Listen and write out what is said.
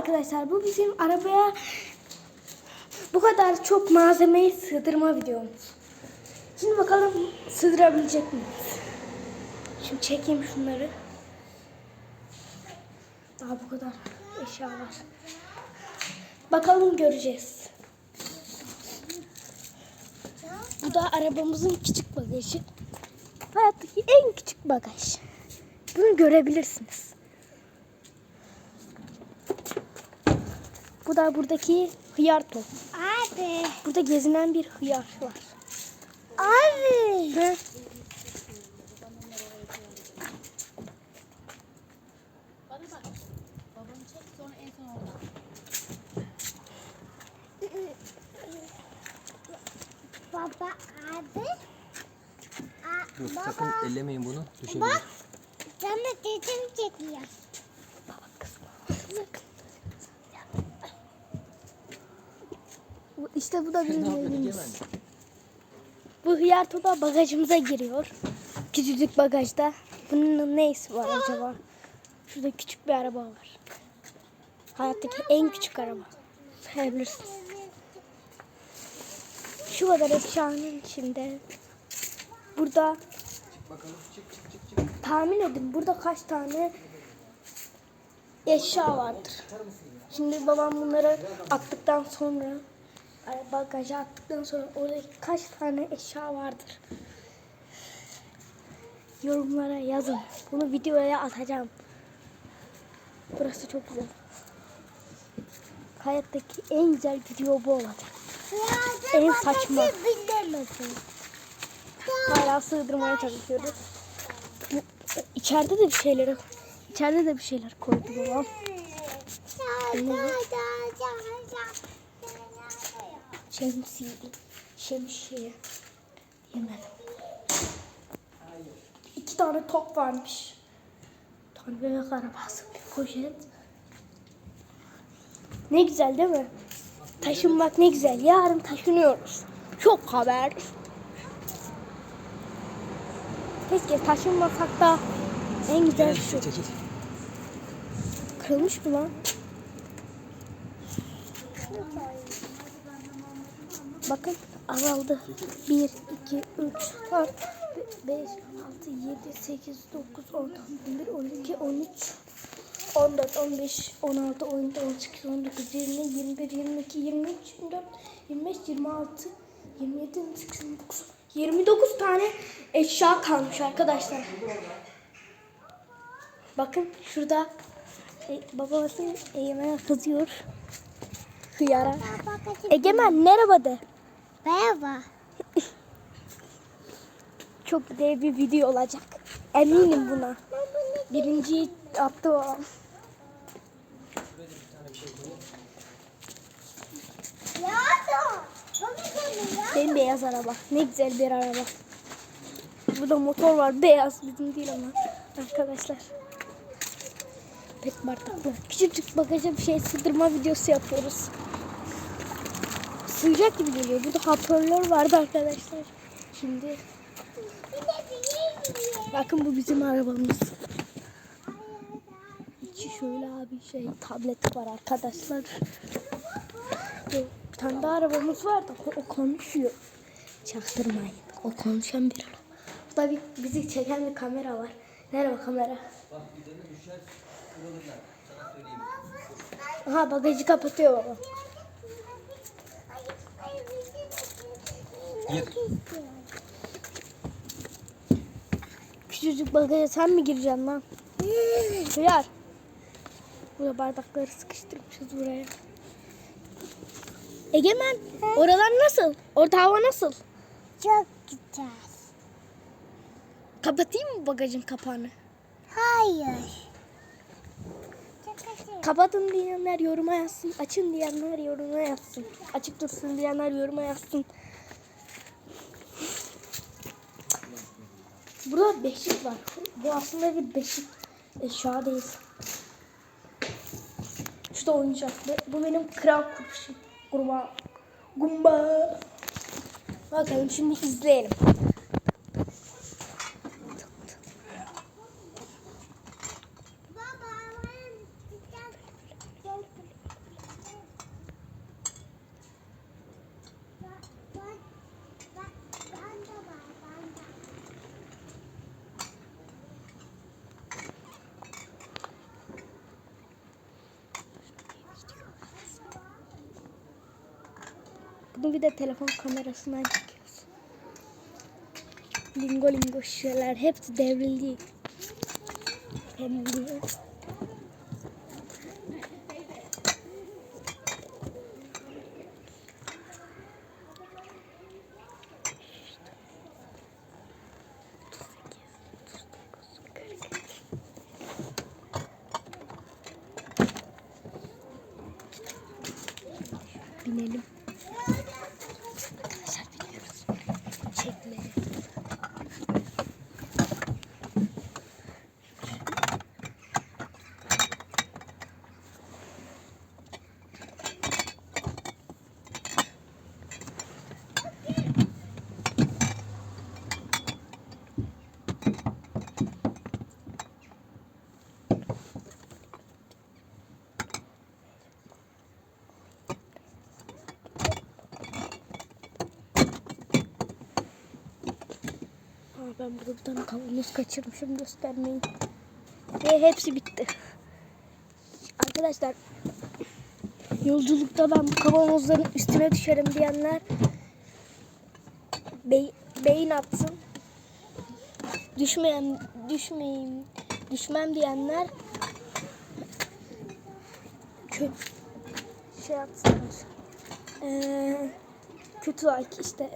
arkadaşlar bu bizim arabaya bu kadar çok malzemeyi sığdırma videomuz. Şimdi bakalım sığdırabilecek miyiz? Şimdi çekeyim şunları. Daha bu kadar eşya var. Bakalım göreceğiz. Bu da arabamızın küçük bagajı. Hayattaki en küçük bagaj. Bunu görebilirsiniz. Bu da buradaki hıyar top. Abi. Burada gezinen bir hıyar var. Abi. Hı? Baba abi. Aa, Dur baba. sakın ellemeyin bunu. Düşebilir. Bak. Sana dedim çekiyor. Bu- İşte bu da bizim evimiz. Bu hıyar topa bagajımıza giriyor. Küçücük bagajda. Bunun ne işi var acaba? Şurada küçük bir araba var. Hayattaki en küçük araba. Sayabilirsiniz. Şu kadar eşyanın içinde. Burada Bakalım çık çık çık çık. tahmin edin burada kaç tane eşya vardır. Şimdi babam bunları attıktan sonra bagaja attıktan sonra orada kaç tane eşya vardır? Yorumlara yazın. Bunu videoya atacağım. Burası çok güzel. Hayattaki en güzel video bu olacak. En saçma. Bilemedim. Hala sığdırmaya çalışıyoruz. İçeride de bir şeyler içeride de bir şeyler koydu babam. Şemsiye, şemsiye diyemedim. İki tane top varmış. Tane bebek arabası, bir poşet. Ne güzel değil mi? Taşınmak ne güzel. Yarın taşınıyoruz. Çok haber. Keşke taşınmasak da en güzel şu. çekil. Kırılmış mı lan? Bakın azaldı. 1, 2, 3, 4, 5, 6, 7, 8, 9, 10, 11, 12, 13, 14, 15, 16, 17, 18, 19, 20, 21, 22, 23, 24, 25, 26, 27, 28, 29, 29 tane eşya kalmış arkadaşlar. Bakın şurada e, babası Egemen'e kızıyor. Hıyara. Egemen merhaba de. Merhaba. Çok dev bir video olacak. Eminim buna. Birinciyi attı o. Ya. Bembeyaz araba. Ne güzel bir araba. Burada motor var. Beyaz bizim değil ama. Arkadaşlar. Pek bardaklı. Küçücük bagaja bir şey sığdırma videosu yapıyoruz. Sığacak gibi geliyor. Burada hoparlör vardı arkadaşlar. Şimdi Bir bir bakın bu bizim arabamız. İçi şöyle abi şey tablet var arkadaşlar. Bir tane daha arabamız var da o, konuşuyor. Çaktırmayın. O konuşan bir araba. Burada bir, bizi çeken bir kamera var. Nerede kamera? Bak üzerine düşer kırılırlar. Sana söyleyeyim. Aha bagajı kapatıyor baba. Gir. Küçücük bagaja sen mi gireceksin lan? Hıyar. Burada bardakları sıkıştırmışız buraya. Egemen, oralar nasıl? Orada hava nasıl? Çok güzel. Kapatayım mı bagajın kapağını? Hayır. Kapatın diyenler yoruma yazsın. Açın diyenler yoruma yazsın. Açık dursun diyenler yoruma yazsın. Burada beşik var. Bu aslında bir beşik. Eşya değil. Şu da oyuncak. Bu benim kral kurşun. Kurbağa. Gumba. Bakalım şimdi izleyelim. Bunu bir de telefon kamerasından çekiyoruz. Lingo lingo şişeler hepsi devrildi. Hem Binelim. Arkadaşlar biniyoruz. Çekmeye. Aa, ben burada bir tane kavanoz kaçırmışım göstermeyin. Ve hepsi bitti. Arkadaşlar yolculukta ben bu kavanozların üstüne düşerim diyenler bey, beyin atsın. Düşmeyen düşmeyeyim düşmem diyenler kötü şey atsınlar. Ee, kötü like işte